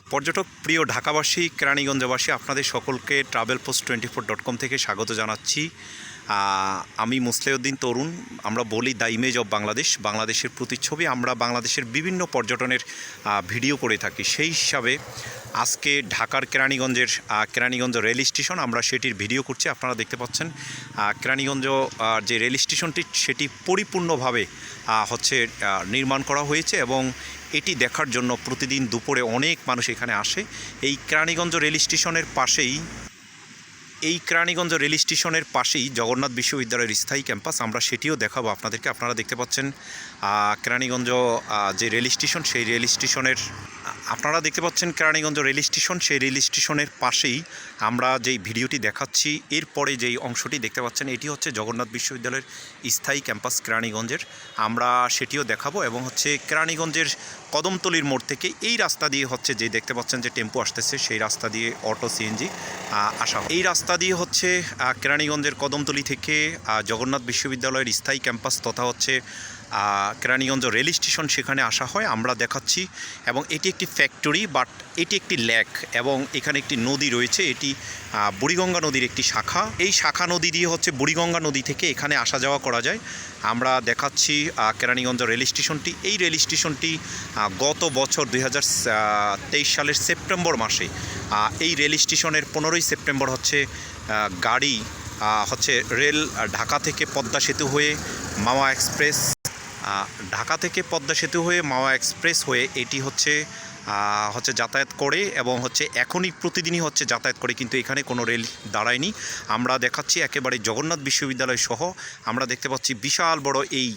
পর্যটক প্রিয় ঢাকাবাসী, কেরানীগঞ্জবাসী, আপনাদের সকলকে travel post twenty four dot com থেকে স্বাগত জানাচ্ছি। আমি মুসলেউদ্দিন তরুণ, আমরা বলি দ্য ইমেজ অব বাংলাদেশ। বাংলাদেশের প্রতিচ্ছবি আমরা বাংলাদেশের বিভিন্ন পর্যটনের ভিডিও করে থাকি। সেই হিসাবে আজকে ঢাকার কেরানীগঞ্জের কেরানীগঞ্জ রেল স্টেশন আমরা সেটির ভিডিও করছি। আপনারা দেখতে পাচ্ছেন কেরানীগঞ্জ যে রেল স্টেশনটি, সেটি পরিপূর্ণভাবে হচ্ছে নির্মাণ করা হয়েছে এবং এটি দেখার জন্য প্রতিদিন দুপুরে অনেক মানুষ এখানে আসে। এই কেরানীগঞ্জ রেল স্টেশনের পাশেই এই কেরানীগঞ্জ রেল স্টেশনের পাশেই জগন্নাথ বিশ্ববিদ্যালয়ের স্থায়ী ক্যাম্পাস, আমরা সেটিও দেখাবো আপনাদেরকে। আপনারা দেখতে পাচ্ছেন কেরানীগঞ্জ যে রেল স্টেশন, সেই রেল স্টেশনের, আপনারা দেখতে পাচ্ছেন কেরানীগঞ্জ রেল স্টেশন, সেই রেল স্টেশনের পাশেই আমরা যেই ভিডিওটি দেখাচ্ছি, এরপরে যেই অংশটি দেখতে পাচ্ছেন, এটি হচ্ছে জগন্নাথ বিশ্ববিদ্যালয়ের স্থায়ী ক্যাম্পাস কেরানীগঞ্জের আমরা সেটিও দেখাবো এবং হচ্ছে কেরানীগঞ্জের কদমতলির মোড় থেকে এই রাস্তা দিয়ে হচ্ছে যে দেখতে পাচ্ছেন যে টেম্পো আসতেছে, সেই রাস্তা দিয়ে অটো, সিএনজি আসা। এই রাস্তা দিয়ে হচ্ছে কেরানীগঞ্জের কদমতলি থেকে জগন্নাথ বিশ্ববিদ্যালয়ের স্থায়ী ক্যাম্পাস তথা হচ্ছে কেরানীগঞ্জ রেল স্টেশন সেখানে আসা হয়, আমরা দেখাচ্ছি। এবং এটি একটি ফ্যাক্টরি, বাট এটি একটি ল্যাক এবং এখানে একটি নদী রয়েছে, এটি বুড়িগঙ্গা নদীর একটি শাখা। এই শাখা নদী দিয়ে হচ্ছে বুড়িগঙ্গা নদী থেকে এখানে আসা যাওয়া করা যায়। আমরা দেখাচ্ছি কেরানীগঞ্জ রেল স্টেশনটি। এই রেল স্টেশনটি গত বছর দু হাজার তেইশ সালের সেপ্টেম্বর মাসে এই রেল স্টেশনের পনেরোই সেপ্টেম্বর হচ্ছে গাড়ি হচ্ছে রেল ঢাকা থেকে পদ্মা সেতু হয়ে মাওয়া এক্সপ্রেস ঢাকা থেকে পদ্মা সেতু হয়ে মাওয়া এক্সপ্রেস হয়ে এটি হচ্ছে হচ্ছে যাতায়াত করে এবং হচ্ছে এখনই প্রতিদিনই হচ্ছে যাতায়াত করে, কিন্তু এখানে কোনো রেল দাঁড়ায়নি। আমরা দেখাচ্ছি একেবারে জগন্নাথ বিশ্ববিদ্যালয় সহ, আমরা দেখতে পাচ্ছি বিশাল বড় এই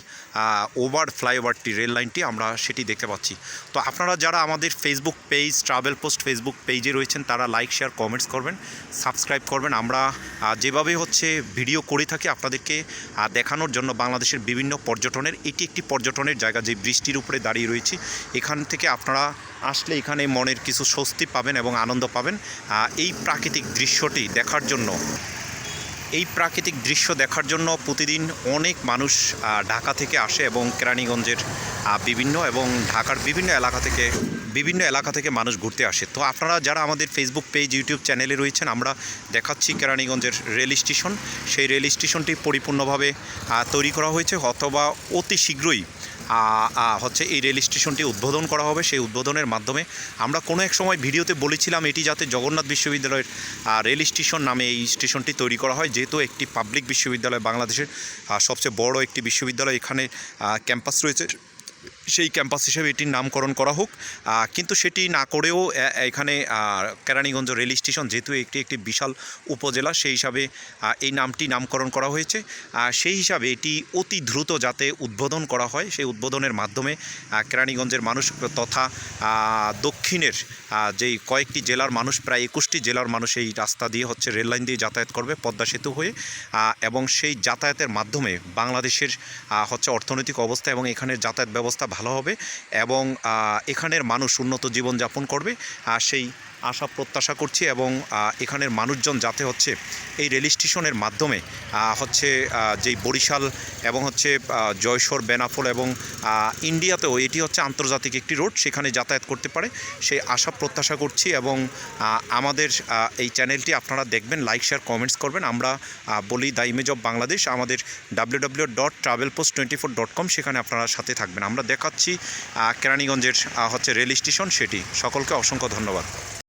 ওভার ফ্লাইওভারটি, রেল লাইনটি আমরা সেটি দেখতে পাচ্ছি। তো আপনারা যারা আমাদের Facebook page travel post Facebook পেজে রয়েছেন, তারা লাইক শেয়ার কমেন্টস করবেন সাবস্ক্রাইব করবেন। আমরা যেভাবে হচ্ছে ভিডিও করে থাকি আপনাদেরকে দেখানোর জন্য বাংলাদেশের বিভিন্ন পর্যটনের, এটি একটি পর্যটনের জায়গা, যে বৃষ্টির উপরে দাঁড়িয়ে রয়েছি। এখান থেকে আপনারা আসলে এখানে মনের কিছু স্বস্তি পাবেন এবং আনন্দ পাবেন। এই প্রাকৃতিক দৃশ্যটি দেখার জন্য। এই প্রাকৃতিক দৃশ্য দেখার জন্য প্রতিদিন অনেক মানুষ ঢাকা থেকে আসে এবং কেরানীগঞ্জের বিভিন্ন এবং ঢাকার বিভিন্ন এলাকা থেকে বিভিন্ন এলাকা থেকে মানুষ ঘুরতে আসে। তো আপনারা যারা আমাদের ফেসবুক পেজ ইউটিউব চ্যানেলে রয়েছেন, আমরা দেখাচ্ছি কেরানীগঞ্জের রেল স্টেশন সেই রেল স্টেশনটি পরিপূর্ণভাবে তৈরি করা হয়েছে, অথবা অতি শীঘ্রই হচ্ছে এই রেল স্টেশনটি উদ্বোধন করা হবে। সেই উদ্বোধনের মাধ্যমে আমরা কোনো এক সময় ভিডিওতে বলেছিলাম এটি যাতে জগন্নাথ বিশ্ববিদ্যালয়ের রেল স্টেশন নামে এই স্টেশনটি তৈরি করা হয়। যেহেতু একটি পাবলিক বিশ্ববিদ্যালয় বাংলাদেশের সবচেয়ে বড় একটি বিশ্ববিদ্যালয়, এখানে ক্যাম্পাস রয়েছে। সেই ক্যাম্পাস হিসেবে এটির নামকরণ করা হোক। কিন্তু সেটি না করেও এখানে কেরানীগঞ্জ রেল স্টেশন যেহেতু একটি একটি বিশাল উপজেলা, সেই হিসাবে এই নামটি নামকরণ করা হয়েছে। সেই হিসাবে এটি অতি দ্রুত যাতে উদ্বোধন করা হয়, সেই উদ্বোধনের মাধ্যমে কেরানীগঞ্জের মানুষ তথা দক্ষিণের যেই কয়েকটি জেলার মানুষ, প্রায় একুশটি জেলার মানুষ এই রাস্তা দিয়ে হচ্ছে রেল লাইন দিয়ে যাতায়াত করবে পদ্মা সেতু হয়ে। এবং সেই যাতায়াতের মাধ্যমে বাংলাদেশের হচ্ছে অর্থনৈতিক অবস্থা এবং এখানের যাতায়াত ব্যবস্থা ভালো হবে এবং এখানের মানুষ উন্নত জীবনযাপন করবে আর সেই আশা প্রত্যাশা করছি এবং এখানের মানুষজন যাতে হচ্ছে এই রেল স্টেশনের মাধ্যমে হচ্ছে যেই বরিশাল এবং হচ্ছে জয়সর বেনাফল এবং ইন্ডিয়াতেও এটি হচ্ছে আন্তর্জাতিক একটি রোড, সেখানে যাতায়াত করতে পারে, সেই আশা প্রত্যাশা করছি এবং আমাদের এই চ্যানেলটি আপনারা দেখবেন, লাইক, শেয়ার, কমেন্টস করবেন। আমরা বলি দ্য ইমেজ অফ বাংলাদেশ, আমাদের W W dot travel post twenty four dot com সেখানে আপনারা সাথে থাকবেন। আমরা দেখাচ্ছি কেরানীগঞ্জের হচ্ছে রেল স্টেশন, সেটি। সকলকে অসংখ্য ধন্যবাদ।